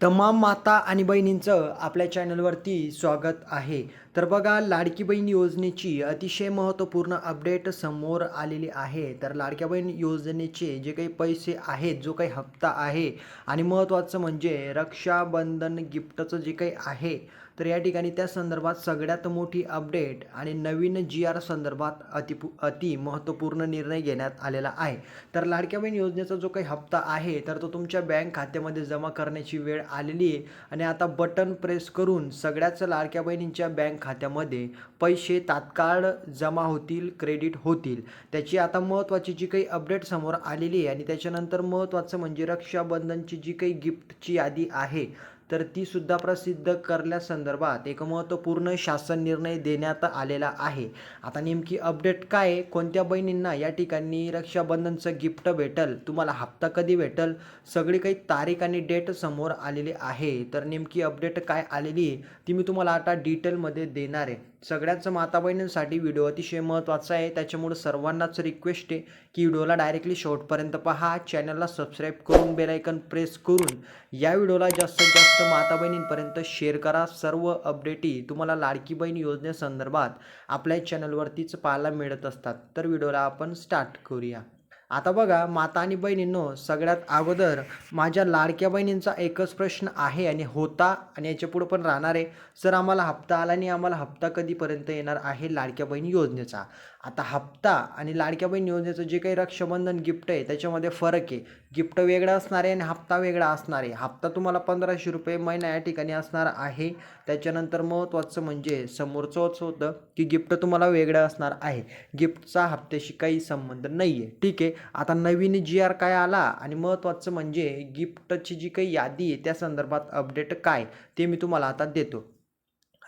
तमाम माता आणि बहिणींचं आपल्या चॅनलवरती स्वागत आहे. तर बघा लाडकी बहीण योजनेची अतिशय महत्त्वपूर्ण अपडेट समोर आलेली आहे. तर लाडक्या बहीण योजनेचे जे काही पैसे आहेत जो काही हप्ता आहे आणि महत्त्वाचं म्हणजे रक्षाबंधन गिफ्टचं जे काही आहे तर या ठिकाणी त्या संदर्भात सगळ्यात मोठी अपडेट आणि नवीन जी आर संदर्भात अतिपू अति महत्त्वपूर्ण निर्णय घेण्यात आलेला आहे. तर लाडक्या बहीण योजनेचा जो काही हप्ता आहे तर तो तुमच्या बँक खात्यामध्ये जमा करण्याची वेळ आलेली आहे आणि आता बटन प्रेस करून सगळ्याच लाडक्या बहिणींच्या बँक खात्यामध्ये पैसे तात्काळ जमा होतील क्रेडिट होतील. त्याची आता महत्त्वाची जी काही अपडेट समोर आलेली आहे आणि त्याच्यानंतर महत्त्वाचं म्हणजे रक्षाबंधनची जी काही गिफ्टची यादी आहे तर ती सुद्धा प्रसिद्ध करण्यासंदर्भात एक महत्त्वपूर्ण शासन निर्णय देण्यात आलेला आहे. आता नेमकी अपडेट काय? आहे कोणत्या बहिणींना या ठिकाणी रक्षाबंधनचं गिफ्ट भेटल? तुम्हाला हप्ता कधी भेटल? सगळी काही तारीख आणि डेट समोर आलेली आहे. तर नेमकी अपडेट काय आलेली आहे ती मी तुम्हाला आता डिटेलमध्ये देणार आहे. सगळ्याच माता बहिणींसाठी व्हिडिओ अतिशय महत्त्वाचा आहे. त्याच्यामुळे सर्वांनाच रिक्वेस्ट आहे की व्हिडिओला डायरेक्टली शेवटपर्यंत पहा. चॅनलला सबस्क्राईब करून बेलायकन प्रेस करून या व्हिडिओला जास्तीत जास्त माता बहिणींपर्यंत शेअर करा. सर्व अपडेटी तुम्हाला लाडकी बहीण योजनेसंदर्भात आपल्या चॅनलवरतीच पाहायला मिळत असतात. तर व्हिडिओला आपण स्टार्ट करूया. आता बघा माता आणि बहिणींनो सगळ्यात अगोदर माझ्या लाडक्या बहिणींचा एकच प्रश्न आहे आणि होता आणि याच्या पुढं पण राहणार आहे. सर आम्हाला हप्ता आला आणि आम्हाला हप्ता कधीपर्यंत येणार आहे लाडक्या बहीण योजनेचा? आता हप्ता आणि लाडक्या बहीण योजनेचं जे काही रक्षाबंधन गिफ्ट आहे त्याच्यामध्ये फरक आहे. गिफ्ट वेगळं असणार आहे आणि हप्ता वेगळा असणार आहे. हप्ता तुम्हाला पंधराशे रुपये महिना या ठिकाणी असणार आहे. त्याच्यानंतर महत्त्वाचं म्हणजे समोरचंच होतं की गिफ्ट तुम्हाला वेगळं असणार आहे. गिफ्टचा हप्त्याशी काही संबंध नाही आहे ठीक आहे? आता नवीन जी आर काय आला आणि महत्त्वाचं म्हणजे गिफ्टची जी काही यादी आहे त्या संदर्भात अपडेट काय? ते मी तुम्हाला आता देतो.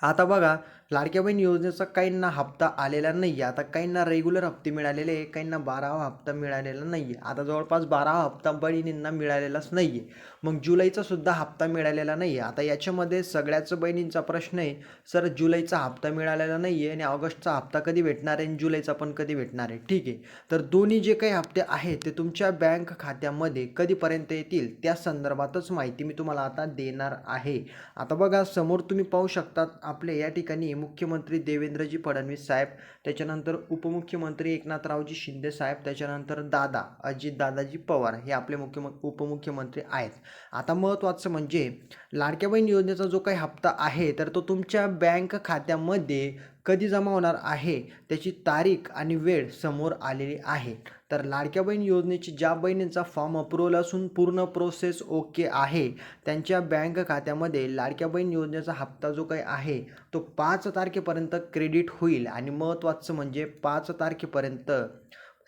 आता बघा लाडक्या बहीण योजनेचा काहींना हप्ता आलेला नाही आहे आता काहींना रेग्युलर हप्ते मिळालेले आहे काहींना बारावा हप्ता मिळालेला नाही आहे आता जवळपास बारावा हप्ता बहिणींना मिळालेलाच नाही आहे मग जुलैचा सुद्धा हप्ता मिळालेला नाही आहे आता याच्यामध्ये सगळ्याच बहिणींचा प्रश्न आहे सर जुलैचा हप्ता मिळालेला नाही आहे आणि ऑगस्टचा हप्ता कधी भेटणार आहे आणि जुलैचा पण कधी भेटणार आहे? ठीक आहे. तर दोन्ही जे काही हप्ते आहेत ते तुमच्या बँक खात्यामध्ये कधीपर्यंत येतील? त्या संदर्भातच माहिती मी तुम्हाला आता देणार आहे. आता बघा समोर तुम्ही पाहू शकतात आपले या ठिकाणी मुख्यमंत्री देवेंद्रजी फडणवीस साहेब त्याच्यानंतर उपमुख्यमंत्री एकनाथरावजी शिंदे साहेब त्याच्यानंतर दादा अजित दादाजी पवार हे आपले मुख्यम उपमुख्यमंत्री आहेत. आता महत्त्वाचं म्हणजे लाडक्या बहीण योजनेचा जो काही हप्ता आहे तर तो तुमच्या बँक खात्यामध्ये कधी जमा होणार आहे त्याची तारीख आणि वेळ समोर आलेली आहे. तर लाडक्या बहीण योजनेची ज्या बहिणींचा फॉर्म अप्रुव्हल असून पूर्ण प्रोसेस ओके आहे त्यांच्या बँक खात्यामध्ये लाडक्या बहीण योजनेचा हप्ता जो काही आहे तो पाच तारखेपर्यंत क्रेडिट होईल. आणि महत्त्वाचं म्हणजे पाच तारखेपर्यंत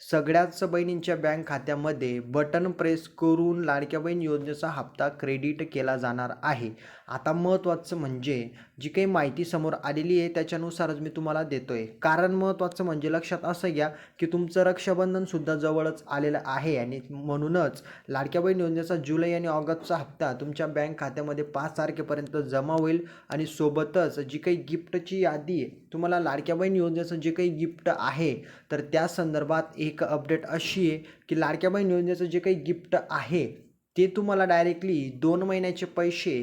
सगळ्याच बहिणींच्या बँक खात्यामध्ये बटन प्रेस करून लाडक्या बहीण योजनेचा हप्ता क्रेडिट केला जाणार आहे. आता महत्त्वाचं म्हणजे जी काही माहिती समोर आलेली आहे त्याच्यानुसारच मी तुम्हाला देतो आहे कारण महत्त्वाचं म्हणजे लक्षात असं घ्या की तुमचं रक्षाबंधनसुद्धा जवळच आलेलं आहे आणि म्हणूनच लाडक्या बहीण योजनेचा जुलै आणि ऑगस्टचा हप्ता तुमच्या बँक खात्यामध्ये पाच तारखेपर्यंत जमा होईल आणि सोबतच जी काही गिफ्टची यादी आहे तुम्हाला लाडक्या बहीण योजनेचं जे काही गिफ्ट आहे तर त्या संदर्भात एक अपडेट अशी आहे की लाडक्या बहीण योजनेचं जे काही गिफ्ट आहे ते तुम्हाला डायरेक्टली दोन महिन्याचे पैसे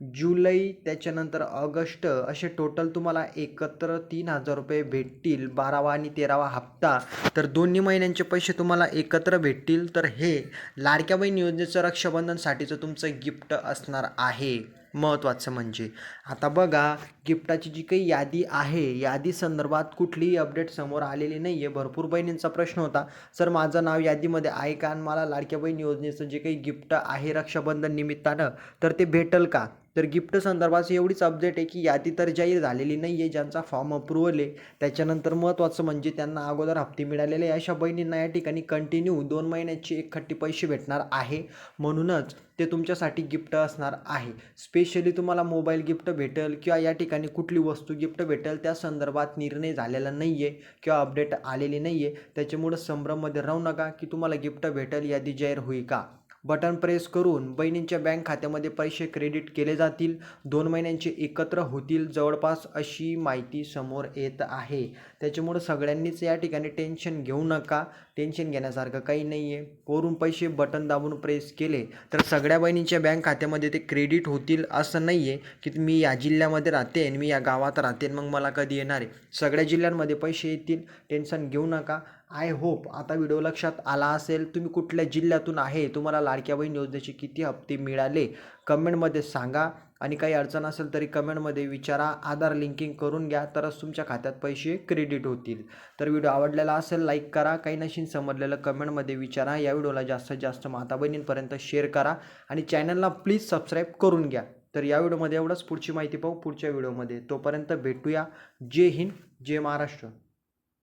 जुलै त्याच्यानंतर ऑगस्ट असे टोटल तुम्हाला एकत्र तीन हजार रुपये भेटतील बारावा आणि तेरावा हप्ता. तर दोन्ही महिन्यांचे पैसे तुम्हाला एकत्र भेटतील. तर हे लाडक्या बहीण योजनेचं रक्षाबंधनसाठीचं तुमचं गिफ्ट असणार आहे. महत्त्वाचं म्हणजे. आता बघा गिफ्टाची जी काही यादी आहे यादी संदर्भात कुठलीही अपडेट समोर आलेली नाही आहे भरपूर बहिणींचा प्रश्न होता. सर माझं नाव यादीमध्ये आहे का? आणि मला लाडक्या बहीण योजनेचं जे काही गिफ्ट आहे रक्षाबंधन निमित्तानं तर ते भेटल का? तर गिफ्ट संदर्भात एवढीच अपडेट आहे की यादी तर जाहीर झालेली नाही आहे ज्यांचा फॉर्म अप्रुव्हल आहे. त्याच्यानंतर महत्त्वाचं म्हणजे त्यांना अगोदर हप्ते मिळालेले अशा बहिणींना या ठिकाणी कंटिन्यू दोन महिन्याची एकखट्टी पैसे भेटणार आहे. म्हणूनच ते तुमच्यासाठी गिफ्ट असणार आहे. स्पेशली तुम्हाला मोबाईल गिफ्ट भेटेल किंवा या ठिकाणी कुठली वस्तू गिफ्ट भेटेल त्या संदर्भात निर्णय झालेला नाही आहे किंवा अपडेट आलेली नाही आहे त्याच्यामुळं संभ्रममध्ये राहू नका की तुम्हाला गिफ्ट भेटेल यादी जाहीर होईल का? बटन प्रेस करून बहिणींच्या बँक खात्यामध्ये पैसे क्रेडिट केले जातील. दोन महिन्यांचे एकत्र होतील जवळपास अशी माहिती समोर येत आहे. त्याच्यामुळं सगळ्यांनीच या ठिकाणी टेन्शन घेऊ नका. टेन्शन घेण्यासारखं काही नाही आहे वरून पैसे बटन दाबून प्रेस केले तर सगळ्या बहिणींच्या बँक खात्यामध्ये ते क्रेडिट होतील असं नाही आहे की मी या जिल्ह्यामध्ये राहते आणि मी या गावात राहते आणि मग मला कधी येणार आहे. सगळ्या जिल्ह्यांमध्ये पैसे येतील. टेन्शन घेऊ नका. आय होप आता व्हिडिओ लक्षात आला असेल तुम्ही कुठल्या जिल्ह्यातून आहे तुम्हाला लाडक्या बहीण योजनेचे किती हप्ते मिळाले कमेंटमध्ये सांगा. आणि काही अडचण असेल तरी कमेंटमध्ये विचारा. आधार लिंकिंग करून घ्या तरच तुमच्या खात्यात पैसे क्रेडिट होतील. तर व्हिडिओ आवडलेला असेल लाईक करा. काही नशीन समजलेलं कमेंटमध्ये विचारा. या व्हिडिओला जास्तीत जास्त माता बहिणींपर्यंत शेअर करा. आणि चॅनलला प्लीज सबस्क्राईब करून घ्या. तर या व्हिडिओमध्ये एवढंच. पुढची माहिती पाहू पुढच्या व्हिडिओमध्ये. तोपर्यंत भेटूया. जय हिंद जय महाराष्ट्र.